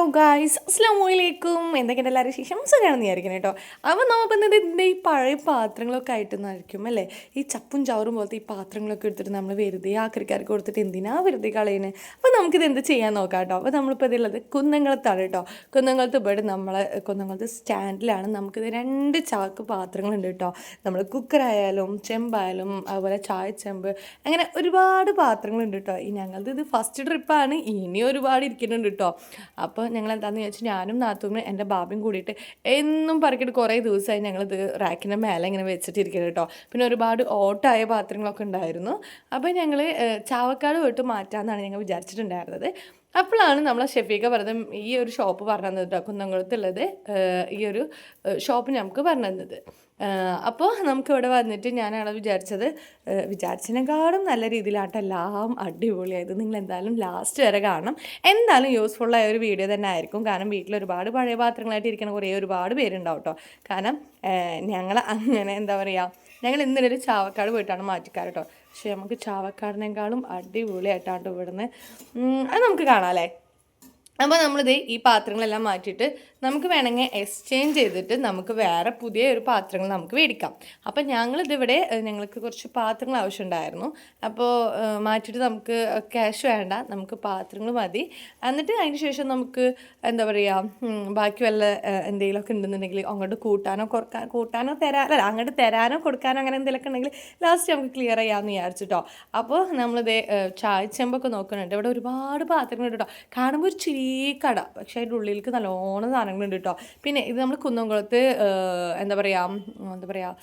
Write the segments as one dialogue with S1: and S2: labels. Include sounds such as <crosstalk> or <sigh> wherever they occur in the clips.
S1: Hello guys അസ്സാം വലൈക്കും എന്തൊക്കെയാണ് എല്ലാവരും ശേഷം സുഖമാണെന്ന് വിചാരിക്കണം കേട്ടോ. അപ്പോൾ നമുക്ക് ഇന്നത് ഇതിന്റെ ഈ പഴയ പാത്രങ്ങളൊക്കെ ആയിട്ടൊന്നായിരിക്കും അല്ലേ? ഈ ചപ്പും ചവറും പോലത്തെ ഈ പാത്രങ്ങളൊക്കെ എടുത്തിട്ട് നമ്മൾ വെറുതെ ആക്രിക്കാർക്ക് കൊടുത്തിട്ട് എന്തിനാ വെറുതെ കളയുന്നത് അപ്പോൾ നമുക്കിത് എന്ത് ചെയ്യാൻ നോക്കാം കേട്ടോ. അപ്പോൾ നമ്മളിപ്പോൾ ഇതുള്ളത് കുന്നംകുളത്താണ് കേട്ടോ. കുന്നംകുളത്ത് ഇവിടെ നമ്മളെ കുന്നംകുളത്ത് സ്റ്റാൻഡിലാണ് നമുക്കിത് രണ്ട് ചാക്ക് പാത്രങ്ങളുണ്ട് കേട്ടോ. നമ്മൾ കുക്കറായാലും ചെമ്പായാലും അതുപോലെ ചായ ചെമ്പ് അങ്ങനെ ഒരുപാട് പാത്രങ്ങളുണ്ട് കേട്ടോ. ഈ ഞങ്ങളത് ഇത് ഫസ്റ്റ് ട്രിപ്പാണ് ഇനി ഒരുപാട് ഇരിക്കുന്നുണ്ട് കേട്ടോ. അപ്പോൾ ഞങ്ങൾ എന്താണെന്ന് ചോദിച്ചാൽ ഞാനും നാത്തൂമിനും എന്റെ ബാബയും കൂടിയിട്ട് എന്നും പറക്കിയിട്ട് കുറേ ദിവസമായി ഞങ്ങളിത് റാക്കിന്റെ മേലെ ഇങ്ങനെ വെച്ചിട്ടിരിക്കുന്നത് കേട്ടോ. പിന്നെ ഒരുപാട് ഓട്ടായ പാത്രങ്ങളൊക്കെ ഉണ്ടായിരുന്നു. അപ്പോൾ ഞങ്ങൾ ചാവക്കാട് പോയിട്ട് മാറ്റാമെന്നാണ് ഞങ്ങൾ വിചാരിച്ചിട്ടുണ്ടായിരുന്നത്. അപ്പോഴാണ് നമ്മളെ ഷെഫീഖ പറഞ്ഞത് ഈ ഒരു ഷോപ്പ് പറഞ്ഞു തന്നത് കുന്നംകുളത്തുള്ളത് ഈ ഒരു ഷോപ്പ് നമുക്ക് പറഞ്ഞു തന്നത് അപ്പോൾ നമുക്കിവിടെ വന്നിട്ട് ഞാനാണ് വിചാരിച്ചത് വിചാരിച്ചതിനേക്കാളും നല്ല രീതിയിലാട്ടോ എല്ലാം അടിപൊളിയായത്. നിങ്ങൾ എന്തായാലും ലാസ്റ്റ് വരെ കാണണം. എന്തായാലും യൂസ്ഫുള്ളായ ഒരു വീഡിയോ തന്നെ ആയിരിക്കും. കാരണം വീട്ടിൽ ഒരുപാട് പഴയ പാത്രങ്ങളായിട്ട് ഇരിക്കുന്ന കുറേ ഒരുപാട് പേരുണ്ടാവും കേട്ടോ കാരണം ഞങ്ങൾ അങ്ങനെ എന്താ പറയുക ഞങ്ങൾ ഇന്നലെ ഒരു ചാവക്കാട് പോയിട്ടാണ് മാറ്റിക്കാറ് കേട്ടോ പക്ഷേ നമുക്ക് ചാവക്കാടിനേക്കാളും അടിപൊളിയായിട്ടാണ് ഇവിടുന്ന് അത് നമുക്ക് കാണാം അല്ലേ? അപ്പോൾ നമ്മളിത് ഈ പാത്രങ്ങളെല്ലാം മാറ്റിയിട്ട് നമുക്ക് വേണമെങ്കിൽ എക്സ്ചേഞ്ച് ചെയ്തിട്ട് നമുക്ക് വേറെ പുതിയ ഒരു പാത്രങ്ങൾ നമുക്ക് മേടിക്കാം. അപ്പം ഞങ്ങളിതിവിടെ ഞങ്ങൾക്ക് കുറച്ച് പാത്രങ്ങൾ ആവശ്യമുണ്ടായിരുന്നു. അപ്പോൾ മാറ്റിയിട്ട് നമുക്ക് ക്യാഷ് വേണ്ട നമുക്ക് പാത്രങ്ങൾ മതി. എന്നിട്ട് അതിന് ശേഷം നമുക്ക് എന്താ പറയുക ബാക്കി വല്ല എന്തെങ്കിലുമൊക്കെ ഉണ്ടെന്നുണ്ടെങ്കിൽ അങ്ങോട്ട് കൂട്ടാനോ കുറയ്ക്കാൻ കൂട്ടാനോ തരാ അല്ല അങ്ങോട്ട് തരാനോ കൊടുക്കാനോ അങ്ങനെ എന്തെങ്കിലുമൊക്കെ ഉണ്ടെങ്കിൽ ലാസ്റ്റ് നമുക്ക് ക്ലിയർ ചെയ്യാമെന്ന് വിചാരിച്ചിട്ടോ. അപ്പോൾ നമ്മളിത് ചായ ചെമ്പൊക്കെ നോക്കുന്നുണ്ട്. ഇവിടെ ഒരുപാട് പാത്രങ്ങളുണ്ട് കേട്ടോ. കാണുമ്പോൾ ഒരു ചെറിയ കട. പക്ഷേ അതിന്റെ ഉള്ളിലേക്ക് നല്ലോണം സാധനങ്ങളുണ്ട് കേട്ടോ പിന്നെ ഇത് നമ്മൾ കുന്നംകുളത്ത് എന്താ പറയുക എന്താ പറയുക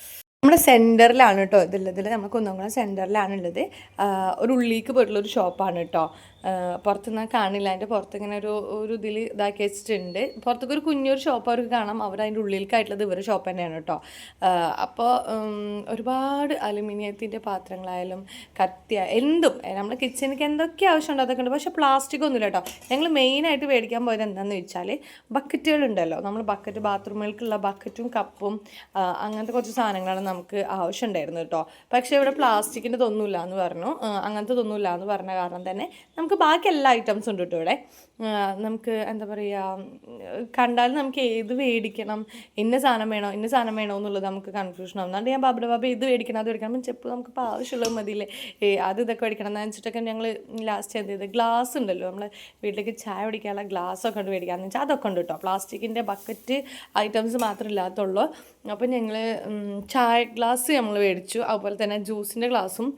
S1: നമ്മുടെ സെന്ററിലാണ് കേട്ടോ ഇതുള്ളത് നമ്മൾ കുന്നംകുളം സെന്ററിലാണ് ഉള്ളത് ഒരു ഉള്ളിലേക്ക് പോയിട്ടുള്ള ഒരു ഷോപ്പാണ് കേട്ടോ പുറത്തുനിന്ന് കാണില്ല. അതിന്റെ പുറത്ത് ഇങ്ങനെ ഒരു ഒരു ഇതിൽ ഇതാക്കി വെച്ചിട്ടുണ്ട്. പുറത്തേക്ക് ഒരു കുഞ്ഞൊരു ഷോപ്പ് അവർക്ക് കാണാം. അവർ അതിന്റെ ഉള്ളിലേക്കായിട്ടുള്ളത് ഇവരുടെ ഷോപ്പ് തന്നെയാണ് കേട്ടോ. അപ്പോൾ ഒരുപാട് അലുമിനിയത്തിന്റെ പാത്രങ്ങളായാലും കത്തി എന്തും നമ്മുടെ കിച്ചണിക്ക് എന്തൊക്കെ ആവശ്യമുണ്ടോ അതൊക്കെ ഉണ്ട്. പക്ഷേ പ്ലാസ്റ്റിക് ഒന്നുമില്ല കേട്ടോ. ഞങ്ങൾ മെയിനായിട്ട് മേടിക്കാൻ പോയത് എന്താണെന്ന് വെച്ചാൽ ബക്കറ്റുകളുണ്ടല്ലോ നമ്മൾ ബക്കറ്റ് ബാത്റൂമുകൾക്കുള്ള ബക്കറ്റും കപ്പും അങ്ങനത്തെ കുറച്ച് സാധനങ്ങളാണ് നമുക്ക് ആവശ്യമുണ്ടായിരുന്നു കേട്ടോ. പക്ഷേ ഇവിടെ പ്ലാസ്റ്റിക്കിന്റെ തൊന്നുമില്ല എന്ന് പറഞ്ഞു. അങ്ങനത്തെ തൊന്നുമില്ല എന്ന് പറഞ്ഞ കാരണം തന്നെ നമുക്ക് ബാക്കി എല്ലാ ഐറ്റംസും ഉണ്ട് കേട്ടോ ഇവിടെ നമുക്ക് എന്താ പറയുക കണ്ടാൽ നമുക്ക് ഏത് മേടിക്കണം ഇന്ന സാധനം വേണോ ഇന്ന സാധനം വേണോ എന്നുള്ളത് നമുക്ക് കൺഫ്യൂഷൻ ആവും. അതുകൊണ്ട് ഞാൻ ബാബുടെ ബാബ ഇത് മേടിക്കണം അത് മേടിക്കണം ചെപ്പ് നമുക്ക് ഇപ്പോൾ ആവശ്യമുള്ളത് മതിയില്ലേ? ഏ അത് ഇതൊക്കെ മേടിക്കണം എന്ന് വെച്ചിട്ടൊക്കെ ഞങ്ങൾ ലാസ്റ്റ് എന്ത് ചെയ്ത്? ഗ്ലാസ് ഉണ്ടല്ലോ നമ്മൾ വീട്ടിലേക്ക് ചായ കുടിക്കാനുള്ള ഗ്ലാസ് ഒക്കെ ഉണ്ട് മേടിക്കാന്ന് വെച്ചാൽ അതൊക്കെ ഉണ്ട് കേട്ടോ പ്ലാസ്റ്റിക്കിന്റെ ബക്കറ്റ് ഐറ്റംസ് മാത്രമേ ഇല്ലാത്തുള്ളൂ. അപ്പോൾ ഞങ്ങൾ ചായ ഗ്ലാസ് നമ്മൾ മേടിച്ചു അതുപോലെ തന്നെ ജ്യൂസിന്റെ ഗ്ലാസും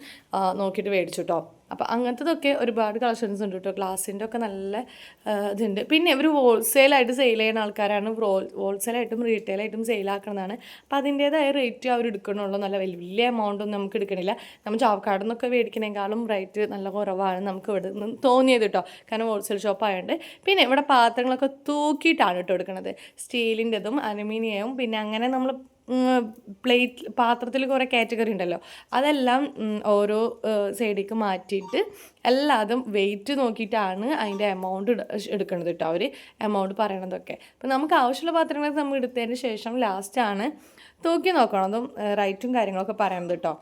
S1: നോക്കിയിട്ട് മേടിച്ചു കേട്ടോ അപ്പോൾ അങ്ങനത്തതൊക്കെ ഒരുപാട് കളക്ഷൻസ് ഉണ്ട് കേട്ടോ ഗ്ലാസിന്റെ ഒക്കെ നല്ല ഇതുണ്ട്. പിന്നെ ഇവർ ഹോൾസെയിലായിട്ട് സെയിൽ ചെയ്യുന്ന ആൾക്കാരാണ്. ഹോൾസെയിലായിട്ടും റീറ്റെയിലായിട്ടും സെയിലാക്കുന്നതാണ് അപ്പോൾ അതിന്റേതായ റേറ്റ് അവർ എടുക്കണുള്ളൂ. നല്ല വലിയ വലിയ എമൗണ്ട് ഒന്നും നമുക്ക് എടുക്കണില്ല. നമ്മൾ ചാവക്കാട് നിന്നൊക്കെ മേടിക്കണേക്കാളും റേറ്റ് നല്ല കുറവാണ് നമുക്ക് ഇവിടെ നിന്ന് തോന്നിയത് കേട്ടോ കാരണം ഹോൾസെയിൽ ഷോപ്പ് ആയതുകൊണ്ട് പിന്നെ ഇവിടെ പാത്രങ്ങളൊക്കെ തൂക്കിയിട്ടാണ് കേട്ടോ എടുക്കുന്നത് സ്റ്റീലിന്റെതും അലുമിനിയവും. പിന്നെ അങ്ങനെ നമ്മൾ പ്ലേറ്റ് പാത്രത്തിൽ കുറേ കാറ്റഗറി ഉണ്ടല്ലോ. അതെല്ലാം ഓരോ സൈഡിലേക്ക് മാറ്റിയിട്ട് എല്ലാതും വെയിറ്റ് നോക്കിയിട്ടാണ് അതിന്റെ എമൗണ്ട് എടുക്കുന്നത് കേട്ടോ അവർ എമൗണ്ട് പറയണതൊക്കെ. അപ്പം നമുക്ക് ആവശ്യമുള്ള പാത്രങ്ങളൊക്കെ നമ്മൾ എടുത്തതിന് ശേഷം ലാസ്റ്റാണ് തൂക്കി നോക്കണതും റൈറ്റും കാര്യങ്ങളൊക്കെ പറയണത് കേട്ടോ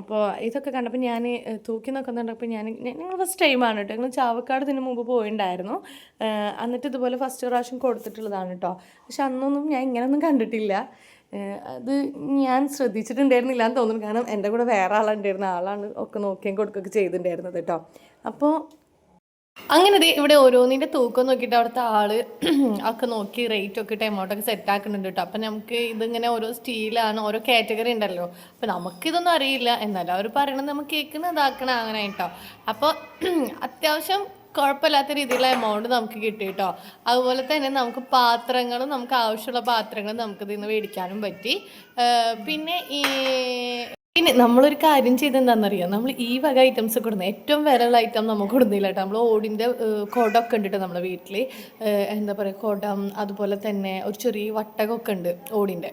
S1: അപ്പോൾ ഇതൊക്കെ കണ്ടപ്പോൾ ഞാൻ തൂക്കി നോക്കുന്നുണ്ടപ്പോൾ ഞാൻ ഞങ്ങൾ ഫസ്റ്റ് ടൈമാണ് കേട്ടോ ഞങ്ങൾ ചാവക്കാട് ഇതിന് മുമ്പ് പോയിണ്ടായിരുന്നു. എന്നിട്ട് ഇതുപോലെ ഫസ്റ്റ് പ്രാവശ്യം കൊടുത്തിട്ടുള്ളതാണ് കേട്ടോ പക്ഷെ അന്നൊന്നും ഞാൻ ഇങ്ങനെയൊന്നും കണ്ടിട്ടില്ല. അത് ഞാൻ ശ്രദ്ധിച്ചിട്ടുണ്ടായിരുന്നില്ല എന്ന് തോന്നുന്നു. കാരണം എന്റെ കൂടെ വേറെ ആളുണ്ടായിരുന്ന ആളാണ് ഒക്കെ നോക്കിയും കൊടുക്കുകയൊക്കെ ചെയ്തിട്ടുണ്ടായിരുന്നത് കേട്ടോ. അപ്പോൾ അങ്ങനെ ദേ ഇവിടെ ഓരോന്നിന്റെ തൂക്കം നോക്കിയിട്ട് അവിടുത്തെ ആൾ <clears throat> ഒക്കെ നോക്കി റേറ്റ് ഒക്കെ ഇട്ട് എമൗണ്ടൊക്കെ സെറ്റ് ആക്കുന്നുണ്ട് കേട്ടോ. അപ്പം നമുക്ക് ഇതിങ്ങനെ ഓരോ സ്റ്റീലാണ് ഓരോ കാറ്റഗറി ഉണ്ടല്ലോ. അപ്പം നമുക്കിതൊന്നും അറിയില്ല. എന്നാലും അവർ പറയണത് നമുക്ക് കേൾക്കുന്നതാക്കണം അങ്ങനെ കേട്ടോ. അപ്പോൾ <clears throat> അത്യാവശ്യം കുഴപ്പമില്ലാത്ത രീതിയിലുള്ള എമൗണ്ട് നമുക്ക് കിട്ടി കേട്ടോ അതുപോലെ തന്നെ നമുക്ക് പാത്രങ്ങളും നമുക്ക് ആവശ്യമുള്ള പാത്രങ്ങളും നമുക്കിതിൽ നിന്ന് മേടിക്കാനും പറ്റി. പിന്നെ ഈ പിന്നെ നമ്മളൊരു കാര്യം ചെയ്തെന്താണെന്നറിയാം നമ്മൾ ഈ വക ഐറ്റംസ് കൊടുക്കുന്നത് ഏറ്റവും വിലയുള്ള ഐറ്റം നമുക്ക് കൊടുക്കുന്നില്ല കേട്ടോ. നമ്മൾ ഓടിന്റെ കുടമൊക്കെ ഉണ്ട് കേട്ടോ നമ്മുടെ വീട്ടിൽ എന്താ പറയുക കുടം അതുപോലെ തന്നെ ഒരു ചെറിയ വട്ടകമൊക്കെ ഉണ്ട് ഓടിന്റെ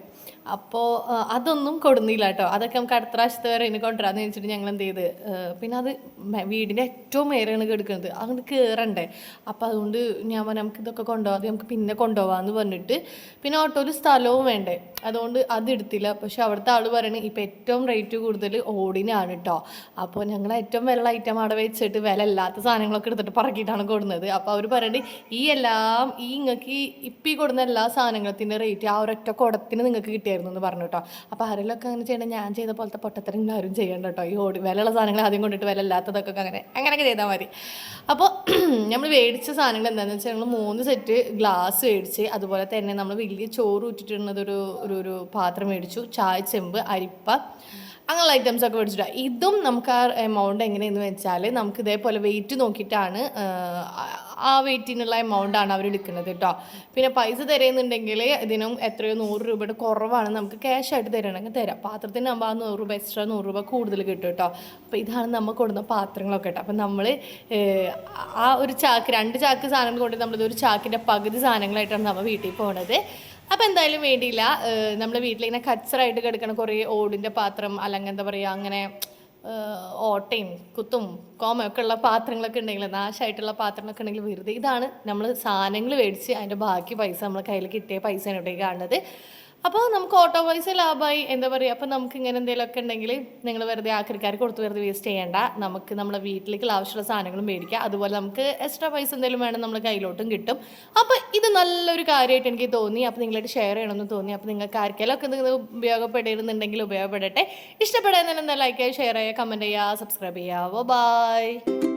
S1: അപ്പോൾ അതൊന്നും കൊടുന്നില്ല കേട്ടോ. അതൊക്കെ നമുക്ക് അടുത്ത പ്രാവശ്യത്തെ വരെ ഇനി കൊണ്ടുവരാന്ന് വെച്ചിട്ട് ഞങ്ങൾ എന്ത് ചെയ്ത് പിന്നെ അത് വീടിന്റെ ഏറ്റവും മേലെയാണ് കിടക്കുന്നത് അങ്ങോട്ട് കയറണ്ടേ അപ്പോൾ അതുകൊണ്ട് ഞാൻ പറഞ്ഞു നമുക്ക് ഇതൊക്കെ കൊണ്ടുപോകാതെ നമുക്ക് പിന്നെ കൊണ്ടുപോകാമെന്ന് പറഞ്ഞിട്ട് പിന്നെ ഓട്ടോ ഒരു സ്ഥലവും വേണ്ടേ? അതുകൊണ്ട് അത് എടുത്തില്ല. പക്ഷെ അവിടുത്തെ ആൾ പറയണേ ഇപ്പം ഏറ്റവും റേറ്റ് കൂടുതൽ ഓടിനാണ് കേട്ടോ അപ്പോൾ ഞങ്ങൾ ഏറ്റവും വില ഐറ്റം അവിടെ വെച്ചിട്ട് വില ഇല്ലാത്ത സാധനങ്ങളൊക്കെ എടുത്തിട്ട് പറക്കിയിട്ടാണ് കൊടുക്കുന്നത് അപ്പോൾ അവർ പറയുന്നത് ഈ എല്ലാം ഈ നിങ്ങൾക്ക് ഇപ്പം ഈ കൊടുക്കുന്ന എല്ലാ സാധനങ്ങളത്തിന്റെ റേറ്റ് ആ ഒരൊറ്റ കുടത്തിന് നിങ്ങൾക്ക് കിട്ടിയായിരുന്നു എന്ന് പറഞ്ഞു കേട്ടോ അപ്പോൾ ആരെങ്കിലുമൊക്കെ അങ്ങനെ ചെയ്യണം ഞാൻ ചെയ്ത പോലത്തെ പൊട്ടത്തരം ആരും ചെയ്യണ്ട കേട്ടോ ഈ ഓടി വിലയുള്ള സാധനങ്ങൾ ആദ്യം കൊണ്ടിട്ട് വില ഇല്ലാത്തതൊക്കെ അങ്ങനെ അങ്ങനെയൊക്കെ ചെയ്താൽ മതി. അപ്പോൾ നമ്മൾ <clears throat> മേടിച്ച സാധനങ്ങൾ എന്താണെന്ന് വെച്ചാൽ ഞങ്ങൾ മൂന്ന് സെറ്റ് ഗ്ലാസ് മേടിച്ച് അതുപോലെ തന്നെ നമ്മൾ വലിയ ചോറ് ഊറ്റിട്ടുള്ളതൊരു ഒരു ഒരു പാത്രം മേടിച്ചു ചായ ചെമ്പ് അരിപ്പ അങ്ങനെയുള്ള ഐറ്റംസ് ഒക്കെ മേടിച്ചിട്ട് ഇതും നമുക്ക് ആ എമൗണ്ട് എങ്ങനെയെന്ന് വെച്ചാൽ നമുക്ക് ഇതേപോലെ വെയിറ്റ് നോക്കിയിട്ടാണ് ആ, വെയിറ്റിനുള്ള എമൗണ്ട് ആണ് അവർ എടുക്കുന്നത് കേട്ടോ പിന്നെ പൈസ തരുന്നുണ്ടെങ്കിൽ ഇതിനും എത്രയോ നൂറ് രൂപയുടെ കുറവാണ് നമുക്ക് ക്യാഷ് ആയിട്ട് തരണമെങ്കിൽ തരാം. പാത്രത്തിന് നമ്മൾ ആ നൂറ് രൂപ എക്സ്ട്രാ നൂറ് രൂപ കൂടുതൽ കിട്ടും കേട്ടോ അപ്പോൾ ഇതാണ് നമ്മൾ കൊടുക്കുന്ന പാത്രങ്ങളൊക്കെ കേട്ടോ അപ്പം നമ്മൾ ആ ഒരു ചാക്ക് രണ്ട് ചാക്ക് സാധനങ്ങൾ കൊണ്ട് നമ്മളിത് ഒരു ചാക്കിന്റെ പകുതി സാധനങ്ങളായിട്ടാണ് നമ്മൾ വീട്ടിൽ പോണത്. അപ്പോൾ എന്തായാലും വേണ്ടിയില്ല. നമ്മുടെ വീട്ടിലിങ്ങനെ കച്ചറായിട്ട് കിടക്കണ കുറേ ഓടിന്റെ പാത്രം അല്ലെങ്കിൽ എന്താ പറയുക അങ്ങനെ ഓട്ടയും കുത്തും കോമയൊക്കെ ഉള്ള പാത്രങ്ങളൊക്കെ ഉണ്ടെങ്കിൽ നാശമായിട്ടുള്ള പാത്രങ്ങളൊക്കെ ഉണ്ടെങ്കിൽ വെറുതെ ഇതാണ് നമ്മൾ സാധനങ്ങൾ മേടിച്ച് അതിന്റെ ബാക്കി പൈസ നമ്മൾ കയ്യിൽ കിട്ടിയ പൈസയാണ് ഇവിടെ കാണുന്നത്. അപ്പോൾ നമുക്ക് ഓട്ടോ പൈസ ലാഭമായി എന്താ പറയുക അപ്പോൾ നമുക്ക് ഇങ്ങനെ എന്തെങ്കിലുമൊക്കെ ഉണ്ടെങ്കിൽ നിങ്ങൾ വെറുതെ ആക്രിക്കാർക്ക് കൊടുത്ത് വെറുതെ വേസ്റ്റ് ചെയ്യേണ്ട. നമുക്ക് നമ്മുടെ വീട്ടിലേക്കുള്ള ആവശ്യമുള്ള സാധനങ്ങളും മേടിക്കുക അതുപോലെ നമുക്ക് എക്സ്ട്രാ പൈസ എന്തെങ്കിലും വേണം നമ്മൾ കയ്യിലോട്ടും കിട്ടും. അപ്പോൾ ഇത് നല്ലൊരു കാര്യമായിട്ട് എനിക്ക് തോന്നി. അപ്പോൾ നിങ്ങളായിട്ട് ഷെയർ ചെയ്യണമെന്ന് തോന്നി. അപ്പോൾ നിങ്ങൾക്ക് ആർക്കെങ്കിലും ഒക്കെ നിങ്ങൾ ഉപയോഗപ്പെടുന്നുണ്ടെങ്കിൽ ഉപയോഗപ്പെടട്ടെ. ഇഷ്ടപ്പെടാൻ തന്നെ ലൈക്ക് ചെയ്യുക ഷെയർ ചെയ്യുക കമന്റ് ചെയ്യുക സബ്സ്ക്രൈബ് ചെയ്യുക. ബൈ